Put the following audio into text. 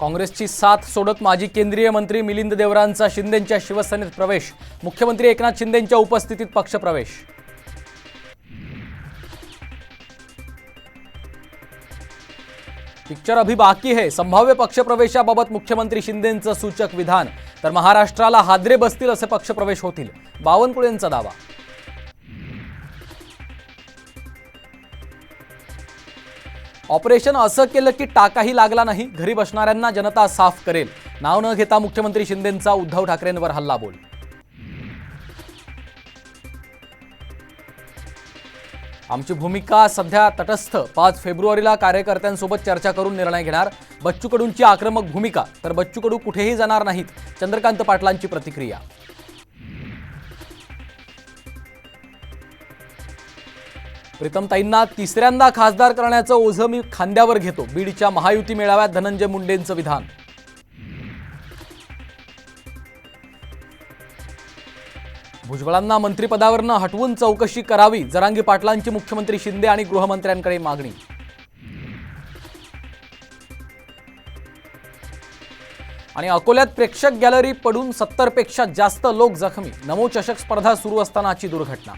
काँग्रेसची साथ सोडत माजी केंद्रीय मंत्री मिलिंद देवरांचा शिंदेंच्या शिवसेनेत प्रवेश. मुख्यमंत्री एकनाथ शिंदेंच्या उपस्थितीत पक्षप्रवेश पिक्चर अभी बाकी है. संभाव्य पक्षप्रवेशाबाबत मुख्यमंत्री शिंदेंचं सूचक विधान. तर महाराष्ट्राला हादरे बसतील असे पक्षप्रवेश होतील. बावनकुळेंचा दावा. ऑपरेशन असं केलं की टाकाही लागला नाही. घरी बसणाऱ्यांना जनता साफ करेल. नाव न घेता मुख्यमंत्री शिंदेंचा उद्धव ठाकरेंवर हल्ला बोल. आमची भूमिका सध्या तटस्थ. पाच फेब्रुवारीला कार्यकर्त्यांसोबत चर्चा करून निर्णय घेणार. बच्चू कडूंची आक्रमक भूमिका. तर बच्चू कडू कुठेही जाणार नाहीत. चंद्रकांत पाटलांची प्रतिक्रिया. प्रीतमताईंना तिसऱ्यांदा खासदार करण्याचं ओझं मी खांद्यावर घेतो. बीडच्या महायुती मेळाव्यात धनंजय मुंडेंचं विधान. भुजबळांना मंत्रिपदावरनं हटवून चौकशी करावी जरांगी पाटलांची मुख्यमंत्री शिंदे आणि गृहमंत्र्यांकडे मागणी. आणि अकोल्यात प्रेक्षक गॅलरी पडून सत्तरपेक्षा जास्त लोक जखमी. नमो चषक स्पर्धा सुरू असतानाची दुर्घटना.